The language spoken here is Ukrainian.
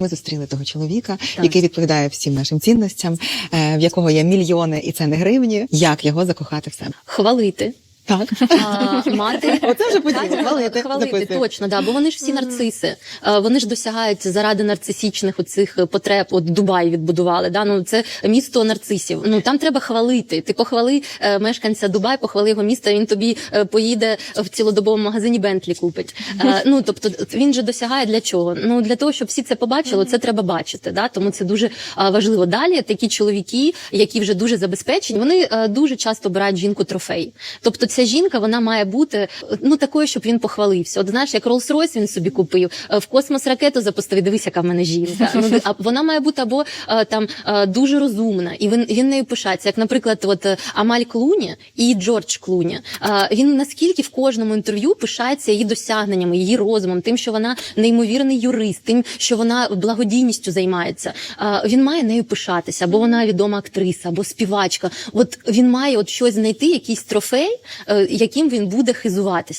Ми зустріли того чоловіка, Так. який відповідає всім нашим цінностям, е, в якого є мільйони, і це не гривні. Як його закохати в себе? Хвалити. Так. А, мати Оце вже. Так, Хвалити, хвалити записуємо. точно, да, бо вони ж всі нарциси. Е, Вони ж досягають заради нарцисічних оцих потреб. От Дубай відбудували. Да? Ну це місто нарцисів. Ну там треба хвалити. Ти похвали е, мешканця Дубай, похвали його міста. Він тобі е, поїде в цілодобовому магазині Бентлі купить. Е, Ну тобто він же досягає для чого? Ну для того, щоб всі це побачили, це треба бачити. Да? Тому це дуже а, важливо. Далі такі чоловіки, які вже дуже забезпечені, вони е, дуже часто обирають жінку трофей. Тобто ця жінка вона має бути ну такою, щоб він похвалився. От знаєш, як Rolls-Royce він собі купив, е, в космос ракету запустив. і Дивись, яка в мене жінка. Ну а вона має бути або е, там е, дуже розумна, і він він нею пишається. Як, наприклад, от Амаль Клуні і Джордж Клуні. Він наскільки в кожному інтерв'ю пишається її досягненнями, її розумом, тим, що вона неймовірний юрист, тим, що вона благодійністю займається. Він має нею пишатися, або вона відома актриса, або співачка. От він має от щось знайти, якийсь трофей, яким він буде хизуватися.